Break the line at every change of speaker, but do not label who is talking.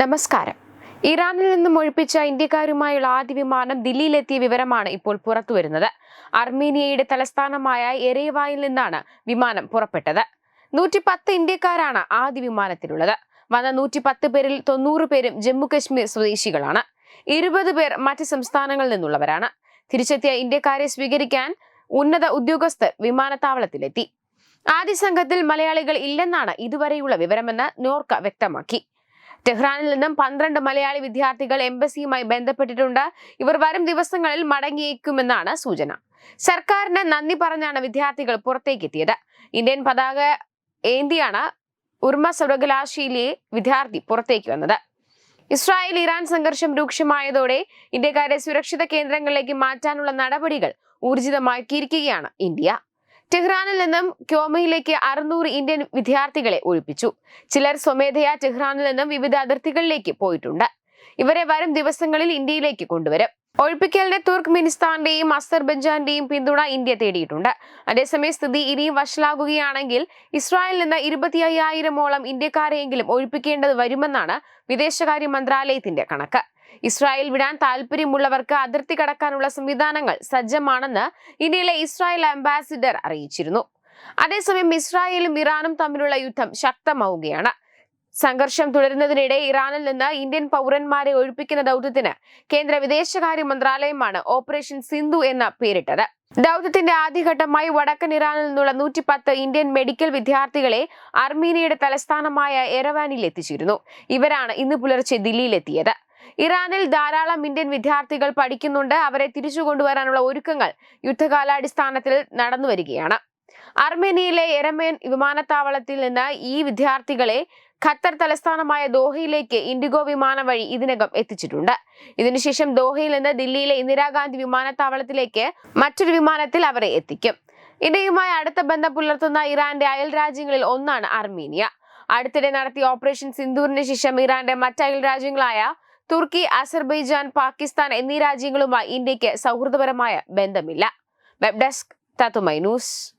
നമസ്കാരം. ഇറാനിൽ നിന്നും ഒഴിപ്പിച്ച ഇന്ത്യക്കാരുമായുള്ള ആദ്യ വിമാനം ദില്ലിയിലെത്തിയ വിവരമാണ് ഇപ്പോൾ പുറത്തുവരുന്നത്. അർമീനിയയുടെ തലസ്ഥാനമായ എരേവായിൽ നിന്നാണ് വിമാനം പുറപ്പെട്ടത്. നൂറ്റി പത്ത് ഇന്ത്യക്കാരാണ് ആദ്യ വിമാനത്തിലുള്ളത്. വന്ന നൂറ്റി പത്ത് പേരിൽ തൊണ്ണൂറ് പേരും ജമ്മു കശ്മീർ സ്വദേശികളാണ്. ഇരുപത് പേർ മറ്റ് സംസ്ഥാനങ്ങളിൽ നിന്നുള്ളവരാണ്. തിരിച്ചെത്തിയ ഇന്ത്യക്കാരെ സ്വീകരിക്കാൻ ഉന്നത ഉദ്യോഗസ്ഥർ വിമാനത്താവളത്തിലെത്തി. ആദ്യ സംഘത്തിൽ മലയാളികൾ ഇല്ലെന്നാണ് ഇതുവരെയുള്ള വിവരമെന്ന് നോർക്ക വ്യക്തമാക്കി. ടെഹ്റാനിൽ നിന്നും പന്ത്രണ്ട് മലയാളി വിദ്യാർത്ഥികൾ എംബസിയുമായി ബന്ധപ്പെട്ടിട്ടുണ്ട്. ഇവർ വരും ദിവസങ്ങളിൽ മടങ്ങിയേക്കുമെന്നാണ് സൂചന. സർക്കാരിന് നന്ദി പറഞ്ഞാണ് വിദ്യാർത്ഥികൾ പുറത്തേക്കെത്തിയത്. ഇന്ത്യൻ പതാക ഏന്തിയാണ് ഉർമ സർവകലാശാലയിലെ വിദ്യാർത്ഥി പുറത്തേക്ക് വന്നത്. ഇസ്രായേൽ ഇറാൻ സംഘർഷം രൂക്ഷമായതോടെ ഇന്ത്യക്കാരെ സുരക്ഷിത കേന്ദ്രങ്ങളിലേക്ക് മാറ്റാനുള്ള നടപടികൾ ഊർജിതമാക്കിയിരിക്കുകയാണ് ഇന്ത്യ. ടെഹ്റാനിൽ നിന്നും ക്യോമയിലേക്ക് അറുന്നൂറ് ഇന്ത്യൻ വിദ്യാർത്ഥികളെ ഒഴിപ്പിച്ചു. ചിലർ സ്വമേധയാ ടെഹ്റാനിൽ നിന്നും വിവിധ അതിർത്തികളിലേക്ക് പോയിട്ടുണ്ട്. ഇവരെ വരും ദിവസങ്ങളിൽ ഇന്ത്യയിലേക്ക് കൊണ്ടുവരും. ഒഴിപ്പിക്കലിന് തുർക്ക്മിനിസ്ഥാന്റെയും അസർബൈജാന്റെയും പിന്തുണ ഇന്ത്യ തേടിയിട്ടുണ്ട്. അതേസമയം സ്ഥിതി ഇനിയും വഷളാകുകയാണെങ്കിൽ ഇസ്രായേലിൽ നിന്ന് ഇരുപത്തി അയ്യായിരമോളം ഇന്ത്യക്കാരെയെങ്കിലും ഒഴിപ്പിക്കേണ്ടത് വരുമെന്നാണ് വിദേശകാര്യ മന്ത്രാലയത്തിന്റെ കണക്ക്. ഇസ്രായേൽ വിടാൻ താല്പര്യമുള്ളവർക്ക് അതിർത്തി കടക്കാനുള്ള സംവിധാനങ്ങൾ സജ്ജമാണെന്ന് ഇന്ത്യയിലെ ഇസ്രായേൽ അംബാസിഡർ അറിയിച്ചിരുന്നു. അതേസമയം ഇസ്രായേലും ഇറാനും തമ്മിലുള്ള യുദ്ധം ശക്തമാവുകയാണ്. സംഘർഷം തുടരുന്നതിനിടെ ഇറാനിൽ നിന്ന് ഇന്ത്യൻ പൗരന്മാരെ ഒഴിപ്പിക്കുന്ന ദൗത്യത്തിന് കേന്ദ്ര വിദേശകാര്യ മന്ത്രാലയമാണ് ഓപ്പറേഷൻ സിന്ധു എന്ന പേരിട്ടത്. ദൗത്യത്തിന്റെ ആദ്യഘട്ടമായി വടക്കൻ ഇറാനിൽ നിന്നുള്ള നൂറ്റി പത്ത് ഇന്ത്യൻ മെഡിക്കൽ വിദ്യാർത്ഥികളെ അർമീനിയയുടെ തലസ്ഥാനമായ എറവാനിൽ എത്തിച്ചിരുന്നു. ഇവരാണ് ഇന്ന് പുലർച്ചെ ദില്ലിയിലെത്തിയത്. ഇറാനിൽ ധാരാളം ഇന്ത്യൻ വിദ്യാർത്ഥികൾ പഠിക്കുന്നുണ്ട്. അവരെ തിരിച്ചു കൊണ്ടുവരാനുള്ള ഒരുക്കങ്ങൾ യുദ്ധകാലാടിസ്ഥാനത്തിൽ നടന്നു വരികയാണ്. അർമേനിയയിലെ എരമേൻ വിമാനത്താവളത്തിൽ നിന്ന് ഈ വിദ്യാർത്ഥികളെ ഖത്തർ തലസ്ഥാനമായ ദോഹയിലേക്ക് ഇൻഡിഗോ വിമാനം വഴി ഇതിനകം എത്തിച്ചിട്ടുണ്ട്. ഇതിനുശേഷം ദോഹയിൽ നിന്ന് ദില്ലിയിലെ ഇന്ദിരാഗാന്ധി വിമാനത്താവളത്തിലേക്ക് മറ്റൊരു വിമാനത്തിൽ അവരെ എത്തിക്കും. ഇന്ത്യയുമായി അടുത്ത ബന്ധം പുലർത്തുന്ന ഇറാന്റെ അയൽ രാജ്യങ്ങളിൽ ഒന്നാണ് അർമീനിയ. അടുത്തിടെ നടത്തിയ ഓപ്പറേഷൻ സിന്ദൂറിന് ശേഷം ഇറാന്റെ മറ്റ് അയൽ രാജ്യങ്ങളായ തുർക്കി അസർബൈജാൻ പാകിസ്ഥാൻ എന്നീ രാജ്യങ്ങളുമായി ഇന്ത്യയ്ക്ക് സൗഹൃദപരമായ ബന്ധമില്ല. വെബ് ഡെസ്ക് തത്തുമൈ ന്യൂസ്.